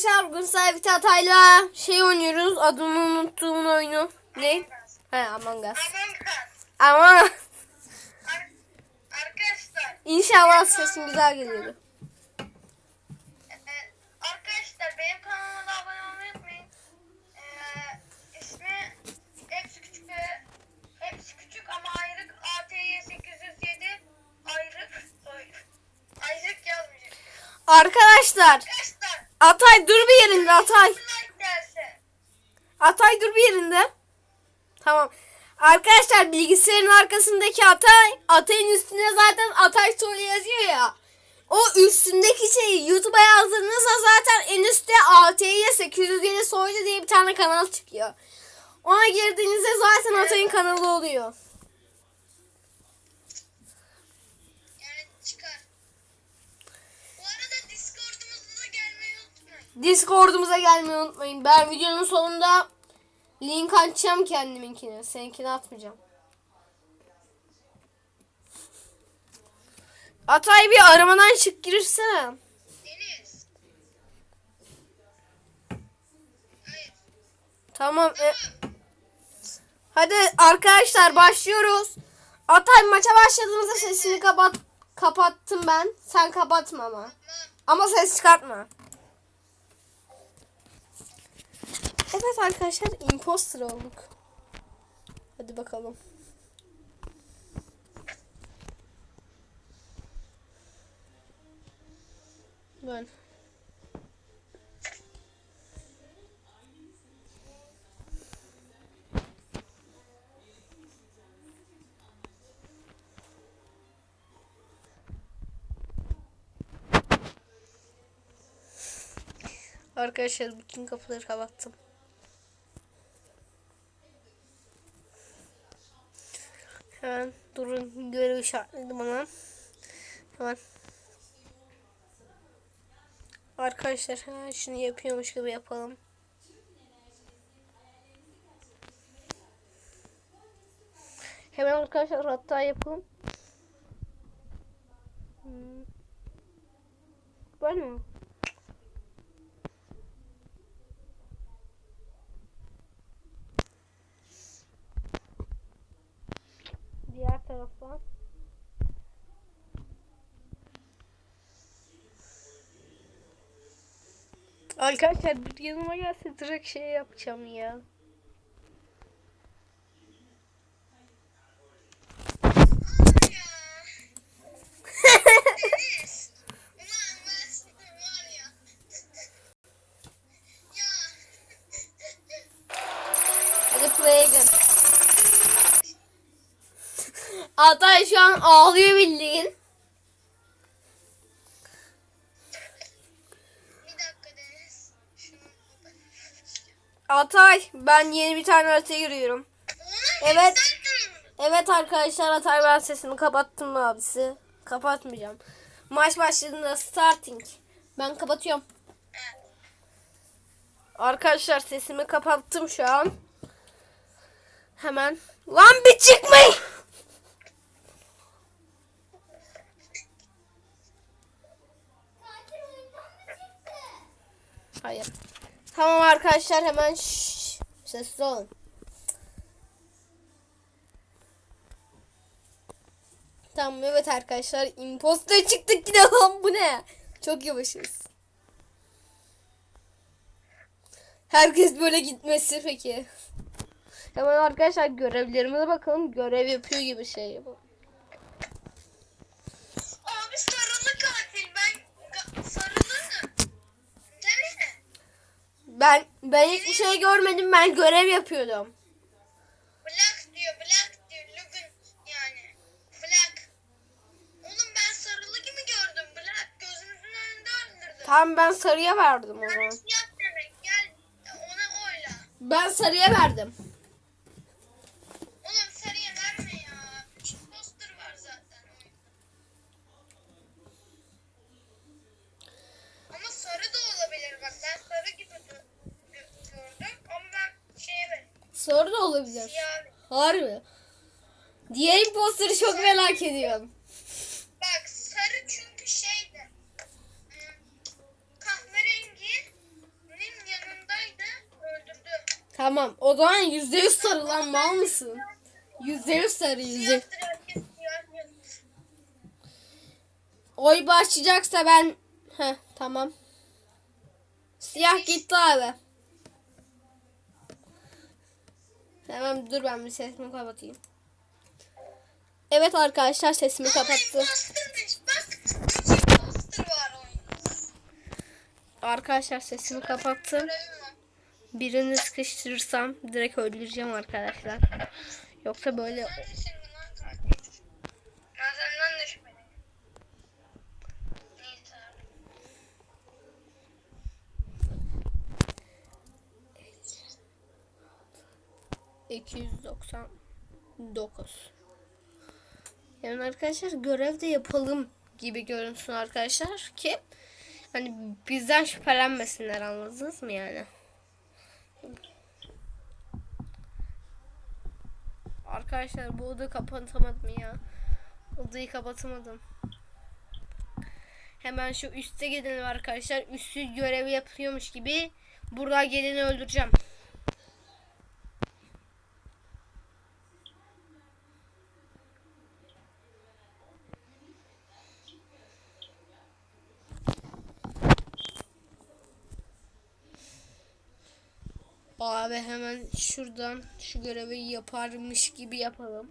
arkadaşlar bugün Sabit Atay'la şey oynuyoruz. Adını unuttuğum oyunu. Ne? He Among Us. Ama Ar- arkadaşlar, inşallah sesim güzel geliyor. e, arkadaşlar benim kanalıma da abone olmayı unutmayın. E, ismi hepsi küçük ve hepsi küçük ama ayrık ATY 807 ayrık ayrık yazmayacak. Arkadaşlar Atay dur bir yerinde Atay. Atay dur bir yerinde. Tamam. Arkadaşlar bilgisayarın arkasındaki Atay, Atay'ın üstüne zaten Atay soru yazıyor ya. O üstündeki şeyi YouTube'a yazdığınızda zaten en üstte ATY 807 soydu diye bir tane kanal çıkıyor. Ona girdiğinizde zaten Atay'ın kanalı oluyor. Yani çıkar. Bu arada Discord'umuza da gelmeyi unutmayın. Discord'umuza gelmeyi unutmayın. Ben videonun sonunda link açacağım kendiminkini. Seninkini atmayacağım. Atay bir aramadan çık. Hayır. Tamam. e- hadi arkadaşlar başlıyoruz. Atay maça başladığımızda sesini kapat kapattım ben. Sen kapatma ama. Ama ses çıkartma. Evet arkadaşlar imposter olduk. Hadi bakalım. Ben. Arkadaşlar bütün kapıları kapattım. Hemen durun görev işaretledim ona. Hemen. Arkadaşlar hemen şunu yapıyormuş gibi yapalım. Hemen arkadaşlar hatta yapalım. Hmm. Böyle mi? Diğer taraftan. Arkadaşlar yanıma gelse direkt şey yapacağım ya. Atay şu an ağlıyor bildiğin. Bir dakika Deniz. Şunu Atay ben yeni bir tane haritaya giriyorum. Evet. Evet arkadaşlar Atay ben sesimi kapattım abisi. Kapatmayacağım. Maç başladığında starting. Ben kapatıyorum. Arkadaşlar sesimi kapattım şu an. Hemen. Lan bir çıkmayın. Hayır. Tamam arkadaşlar hemen şşş, sessiz olun. Tamam evet arkadaşlar imposter çıktık yine lan bu ne? Çok yavaşız. Herkes böyle gitmesi peki. Hemen arkadaşlar görevlerimize bakalım. Görev yapıyor gibi şey yapalım. Abi sarılı katil ben ga- sarılı değil mi? Ben ben hiçbir şey görmedim. Ben görev yapıyordum. Black diyor black diyor Logan yani black. Oğlum ben sarılı gibi gördüm black gözümüzün önünde öldürdü. Tamam ben sarıya verdim o Yani siyah demek gel ona oyla. Ben sarıya verdim. Oğlum sarıya verme ya. Üç poster var zaten. Ama sarı da olabilir bak ben sarı gibi gö- gö- gördüm ama ben şeye ver. Sarı da olabilir. Siyah Harbi. Diğer imposteri çok merak ediyorum. Bak sarı çünkü şeydi. hmm, Kahverengi Tamam. O zaman yüzde yüz sarı lan mal mısın? Yüzde yüz sarı yüzde. Oy başlayacaksa ben... Heh tamam. Siyah gitti abi. Hemen dur ben bir sesimi kapatayım. Evet arkadaşlar sesimi oyunda. Arkadaşlar sesimi kapattım. Birini sıkıştırırsam direkt öldüreceğim arkadaşlar. Yoksa böyle 9. Yani arkadaşlar görev de yapalım gibi görünsün arkadaşlar ki hani bizden şüphelenmesinler anladınız mı yani? Arkadaşlar bu odayı kapatamadım ya. Odayı kapatamadım. Hemen şu üste gidelim arkadaşlar. Üstü görevi yapıyormuş gibi burada geleni öldüreceğim. Abi hemen şuradan şu görevi yaparmış gibi yapalım.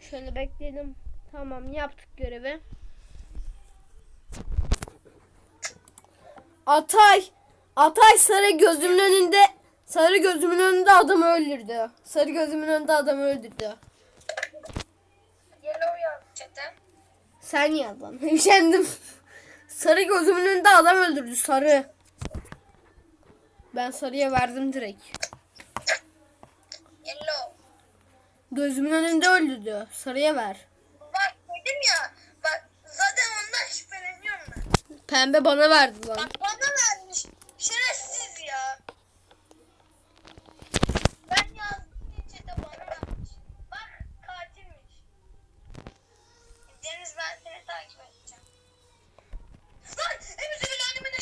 Şöyle bekleyelim. Tamam yaptık görevi. Atay. Atay sarı gözümün önünde sarı gözümün önünde adamı öldürdü. Sarı gözümün önünde adamı öldürdü. Sen yazdın. Üşendim. Sarı gözümün önünde adam öldürdü sarı. Ben sarıya verdim direkt. Yellow. Gözümün önünde öldürdü. Sarıya ver. Bak dedim ya. Bak zaten ondan şüpheleniyorum ben. Pembe bana verdi lan. Bak bana vermiş. Şerefsiz ya. Ben yazdım diye chat'e bana vermiş. Bak katilmiş. Deniz ben seni takip edeceğim. Lan hepsi bir anneme de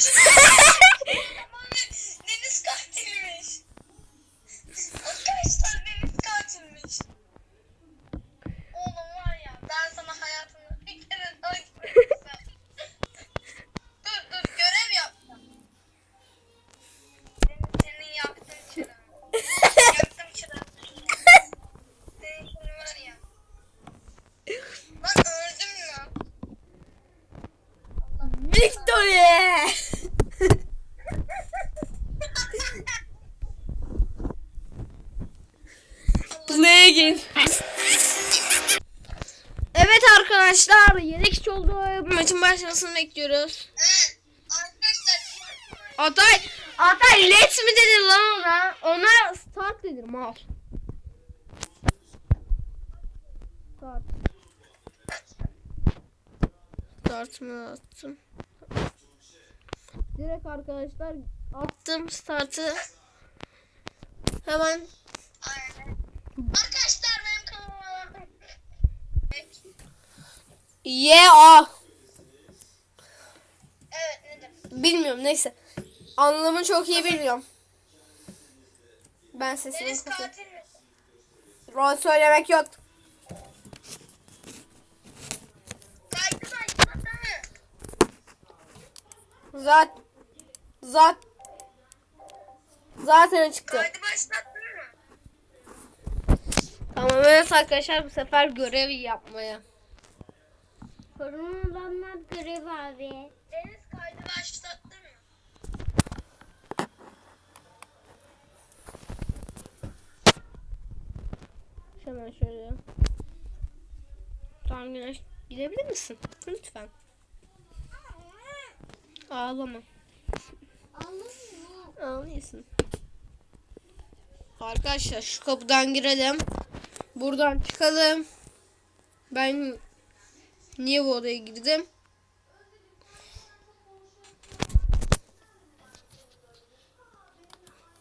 Deniz arkadaşlar yedek kişi oldu. Maçın başlamasını bekliyoruz. Atay, Atay let's mi dedi lan ona? Ona start dedi mal. Start. Start mı attım? Direkt arkadaşlar attım startı. Hemen Aynen. Arkadaşlar benim kanalıma yeah Evet nedir? Bilmiyorum neyse. Anlamını çok iyi bilmiyorum. Ben sesimi Deniz katil mi? Rol söylemek yok. Zat zat zaten çıktı. Kaydı başlattın mı? Tamam evet arkadaşlar bu sefer görev yapmaya. Sorun olanlar görev abi. Deniz kaydı başlattın mı? Hemen şöyle. Tamam Güneş gidebilir misin? Lütfen. Ağlama. Anlamıyor. Ağlıyorsun. Arkadaşlar şu kapıdan girelim. Buradan çıkalım. Ben niye bu odaya girdim?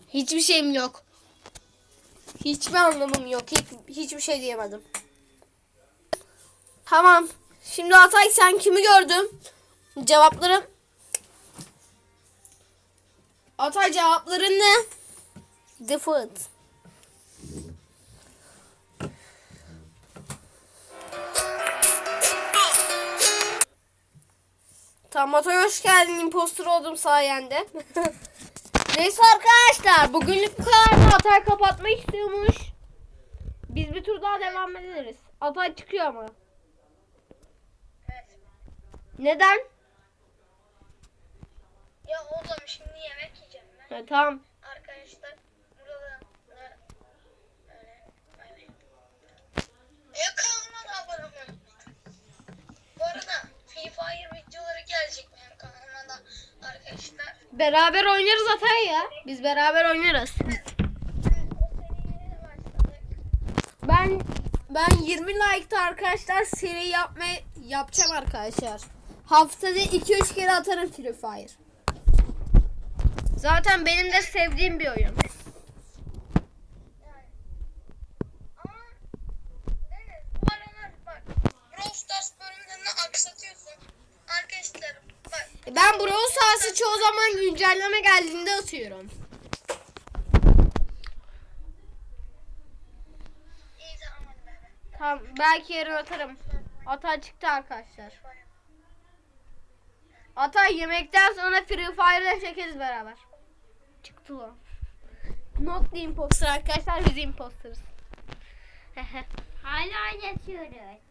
Hiçbir şeyim yok. Hiçbir anlamım yok. Hiç, hiçbir şey diyemedim. Tamam. Şimdi Atay sen kimi gördün? Cevaplarım. Atay cevapların ne? Defeat. Tamam Atay hoş geldin. Imposter oldum sayende. Neyse arkadaşlar bugünlük bu kadar. Atay kapatmak istiyormuş. Biz bir tur daha devam ederiz. Atay çıkıyor ama. Evet. Neden? Ya oğlum şimdi yemek yiyeceğim ben. Ha, tamam. Arkadaşlar burada öyle bay bay. Ya kanalıma da abone olun. Bu arada Free Fire videoları gelecek benim kanalıma da arkadaşlar. Beraber oynarız Atay ya. Biz beraber oynarız. O seriye de başladık. Ben ben 20 like'ta arkadaşlar seri yapmaya yapacağım arkadaşlar. Haftada 2-3 kere atarım Free Fire. Zaten benim de sevdiğim bir oyun. Aksatıyorsun. Arkadaşlar bak. Ben Brawl Stars'ı çoğu zaman güncelleme geldiğinde atıyorum. Tamam belki yarın atarım. Atay çıktı arkadaşlar. Atay yemekten sonra Free Fire'da çekeriz beraber. Çıktı lan. Not the imposter arkadaşlar biz imposterız. Hala yatıyoruz.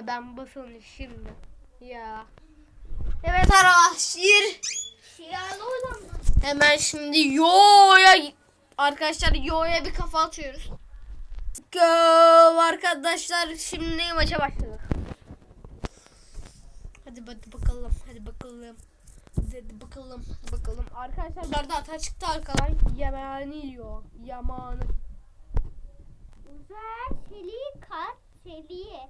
E ben basın şimdi. Ya. Evet arkadaşlar. Siyahlı olan mı? Hemen şimdi yo'ya arkadaşlar yo'ya bir kafa atıyoruz. Go arkadaşlar şimdi maça başladık. Hadi hadi bakalım hadi bakalım. Hadi, bakalım hadi bakalım. Arkadaşlar da hata çıktı arkadan. Yamani yiyor. Yamanı. Uzay çeliği kat çeliği.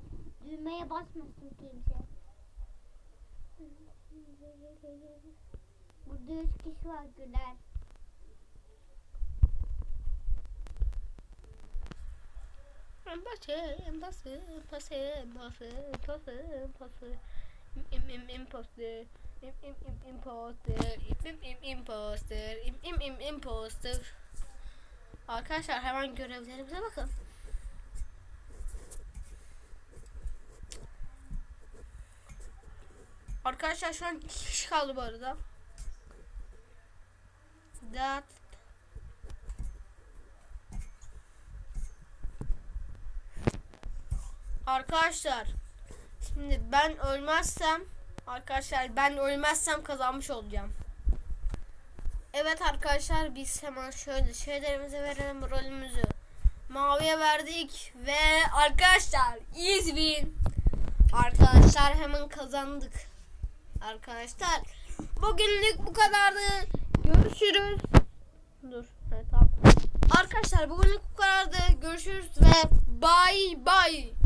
Düğmeye basmasın kimse. Burada üç kişi var Güler. İmposter. Im im im imposter. Im im im imposter. Im im im imposter. Arkadaşlar hemen görevlerimize bakın. Arkadaşlar şu an iki kişi kaldı bu arada. Dat. Arkadaşlar şimdi ben ölmezsem arkadaşlar ben ölmezsem kazanmış olacağım. Evet arkadaşlar biz hemen şöyle şeylerimize verelim rolümüzü. Maviye verdik ve arkadaşlar easy win. Arkadaşlar hemen kazandık. Arkadaşlar bugünlük bu kadardı. Görüşürüz. Dur. Evet, tamam. Arkadaşlar bugünlük bu kadardı. Görüşürüz ve bye bye.